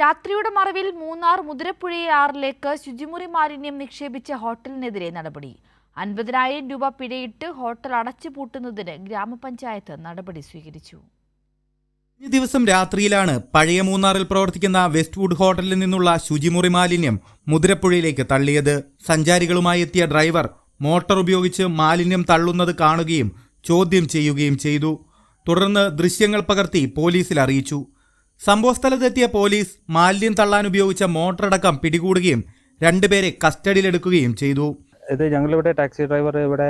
രാത്രിയുടെ മറവിൽ മൂന്നാർ മുതിരപ്പുഴയാറിലേക്ക് ശുചിമുറി മാലിന്യം നിക്ഷേപിച്ച ഹോട്ടലിനെതിരെ നടപടി. അൻപതിനായിരം രൂപ പിഴയിട്ട് ഹോട്ടൽ അടച്ചുപൂട്ടുന്നതിന് ഗ്രാമപഞ്ചായത്ത് നടപടി സ്വീകരിച്ചു. ഈ ദിവസം രാത്രിയിലാണ് പഴയ മൂന്നാറിൽ പ്രവർത്തിക്കുന്ന വെസ്റ്റ്വുഡ് ഹോട്ടലിൽ നിന്നുള്ള ശുചിമുറി മാലിന്യം മുതിരപ്പുഴയിലേക്ക് തള്ളിയത്. സഞ്ചാരികളുമായി എത്തിയ ഡ്രൈവർ മോട്ടോർ ഉപയോഗിച്ച് മാലിന്യം തള്ളുന്നത് കാണുകയും ചോദ്യം ചെയ്യുകയും ചെയ്തു. തുടർന്ന് ദൃശ്യങ്ങൾ പകർത്തി പോലീസിൽ അറിയിച്ചു. സംഭവസ്ഥലത്തെത്തിയ പോലീസ് മാലിന്യം തള്ളാൻ ഉപയോഗിച്ച മോട്ടറടക്കം പിടികൂടുകയും രണ്ടുപേരെ കസ്റ്റഡിയിലെടുക്കുകയും ചെയ്തു. ഇത് ഞങ്ങളിവിടെ ടാക്സി ഡ്രൈവർ ഇവിടെ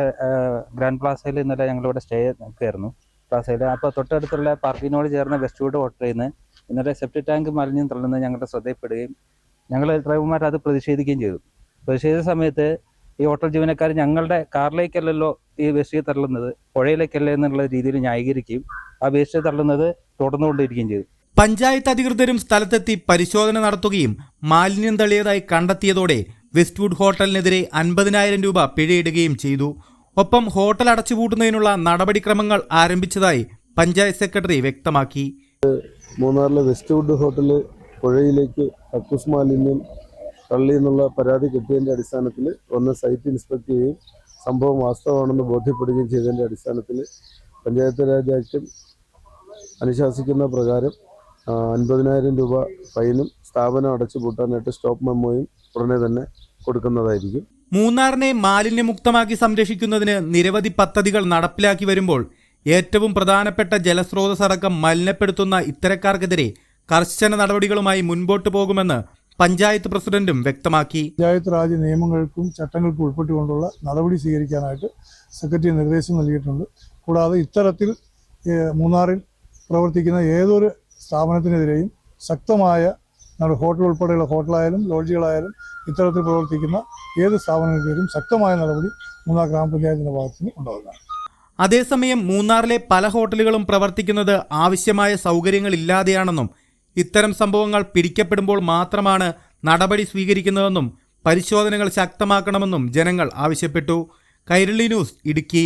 ഗ്രാൻഡ് പ്ലാസയിൽ ഇന്നലെ ഞങ്ങളിവിടെ സ്റ്റേ നിൽക്കുകയായിരുന്നു. പ്ലാസയിൽ അപ്പോൾ തൊട്ടടുത്തുള്ള പാർക്കിനോട് ചേർന്ന വെസ്റ്റ്വുഡ് ഹോട്ടലിൽ നിന്ന് ഇന്നലെ സെപ്റ്റി ടാങ്ക് മാലിന്യം തള്ളുന്നത് ഞങ്ങളുടെ ശ്രദ്ധയിൽപ്പെടുകയും ഞങ്ങൾ ഡ്രൈവർമാർ അത് പ്രതിഷേധിക്കുകയും ചെയ്തു. പ്രതിഷേധിച്ച സമയത്ത് ഈ ഹോട്ടൽ ജീവനക്കാർ ഞങ്ങളുടെ കാറിലേക്കല്ലല്ലോ ഈ വേസ്റ്റ് തള്ളുന്നത് പുഴയിലേക്കല്ലേ എന്നുള്ള രീതിയിൽ ന്യായീകരിക്കുകയും ആ വേസ്റ്റ് തള്ളുന്നത് തുടർന്നുകൊണ്ടിരിക്കുകയും ചെയ്തു. പഞ്ചായത്ത് അധികൃതരും സ്ഥലത്തെത്തി പരിശോധന നടത്തുകയും മാലിന്യം തള്ളിയതായി കണ്ടെത്തിയതോടെ വെസ്റ്റ്വുഡ് ഹോട്ടലിനെതിരെ അൻപതിനായിരം രൂപ പിഴയിടുകയും ചെയ്തു. ഒപ്പം ഹോട്ടൽ അടച്ചുപൂട്ടുന്നതിനുള്ള നടപടിക്രമങ്ങൾ ആരംഭിച്ചതായി പഞ്ചായത്ത് സെക്രട്ടറി വ്യക്തമാക്കി. മൂന്നാറിലെ വെസ്റ്റ്വുഡ് ഹോട്ടൽ പുഴയിലേക്ക് കക്കൂസ് മാലിന്യം തള്ളി എന്നുള്ള പരാതി കിട്ടിയതിന്റെ അടിസ്ഥാനത്തിൽ ഒന്ന് സൈറ്റ് ഇൻസ്പെക്ട് ചെയ്യുകയും സംഭവം വാസ്തവമാണെന്ന് ബോധ്യപ്പെടുകയും ചെയ്തതിന്റെ അടിസ്ഥാനത്തിൽ പഞ്ചായത്ത് രാജ് ആക്ടും അനുശാസിക്കുന്ന പ്രകാരം അൻപതിനായിരം രൂപ ഫൈനും സ്ഥാപനം അടച്ചു പൂട്ടാനായിട്ട് സ്റ്റോപ്പ് മെമ്മോയും ഉടനെ തന്നെ കൊടുക്കുന്നതായിരിക്കും. മൂന്നാറിനെ മാലിന്യമുക്തമാക്കി സംരക്ഷിക്കുന്നതിന് നിരവധി പദ്ധതികൾ നടപ്പിലാക്കി വരുമ്പോൾ ഏറ്റവും പ്രധാനപ്പെട്ട ജലസ്രോതസ് അടക്കം മലിനപ്പെടുത്തുന്ന ഇത്തരക്കാർക്കെതിരെ കർശന നടപടികളുമായി മുൻപോട്ടു പോകുമെന്ന് പഞ്ചായത്ത് പ്രസിഡന്റും വ്യക്തമാക്കി. പഞ്ചായത്ത് രാജ് നിയമങ്ങൾക്കും ചട്ടങ്ങൾക്കും ഉൾപ്പെട്ടുകൊണ്ടുള്ള നടപടി സ്വീകരിക്കാനായിട്ട് സെക്രട്ടറി നിർദ്ദേശം നൽകിയിട്ടുണ്ട്. കൂടാതെ ഇത്തരത്തിൽ മൂന്നാറിൽ പ്രവർത്തിക്കുന്ന ഏതൊരു സ്ഥാപനത്തിനെതിരെയും ശക്തമായ നമ്മുടെ ഹോട്ടൽ ഉൾപ്പെടെയുള്ള ഹോട്ടലായാലും ലോഡ്ജുകളായാലും ഇത്തരത്തിൽ പ്രവർത്തിക്കുന്ന ഏത് സ്ഥാപനത്തിനെതിരെയും ശക്തമായ നടപടി മൂന്നാർ ഗ്രാമപഞ്ചായത്തിന്റെ ഭാഗത്തുനിന്ന് ഉണ്ടാകുന്നതാണ് അതേസമയം മൂന്നാറിലെ പല ഹോട്ടലുകളും പ്രവർത്തിക്കുന്നത് ആവശ്യമായ സൗകര്യങ്ങൾ ഇല്ലാതെയാണെന്നും ഇത്തരം സംഭവങ്ങൾ പിടിക്കപ്പെടുമ്പോൾ മാത്രമാണ് നടപടി സ്വീകരിക്കുന്നതെന്നും പരിശോധനകൾ ശക്തമാക്കണമെന്നും ജനങ്ങൾ ആവശ്യപ്പെട്ടു. കൈരളി ന്യൂസ് ഇടുക്കി.